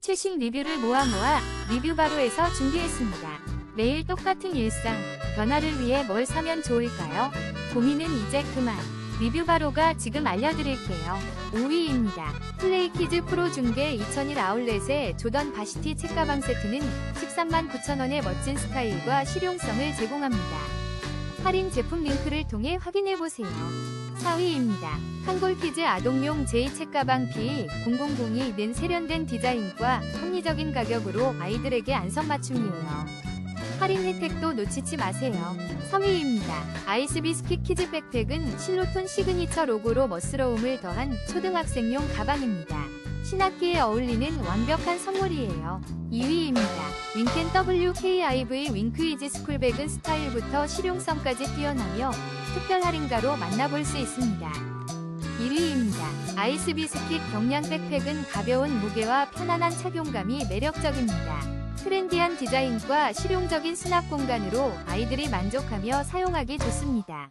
최신 리뷰를 모아 모아 리뷰 바로에서 준비했습니다. 매일 똑같은 일상, 변화를 위해 뭘 사면 좋을까요? 고민은 이제 그만. 리뷰 바로가 지금 알려드릴게요. 5위입니다. 플레이키즈 프로 중계 2001 아울렛의 조던 바시티 책가방 세트는 13만 9천원의 멋진 스타일과 실용성을 제공합니다. 할인 제품 링크를 통해 확인해보세요. 4위입니다. 한골키즈 아동용 제2 책가방 P0002는 세련된 디자인과 합리적인 가격으로 아이들에게 안성맞춤이에요. 할인 혜택도 놓치지 마세요. 3위입니다. 아이스 비스킷 키즈 백팩은 실로톤 시그니처 로고로 멋스러움을 더한 초등학생용 가방입니다. 신학기에 어울리는 완벽한 선물이에요. 2위입니다. 윙켄 WKIV 윙크이즈 스쿨백은 스타일부터 실용성까지 뛰어나며 특별 할인가로 만나볼 수 있습니다. 1위입니다. 아이스 비스킷 경량 백팩은 가벼운 무게와 편안한 착용감이 매력적입니다. 트렌디한 디자인과 실용적인 수납 공간으로 아이들이 만족하며 사용하기 좋습니다.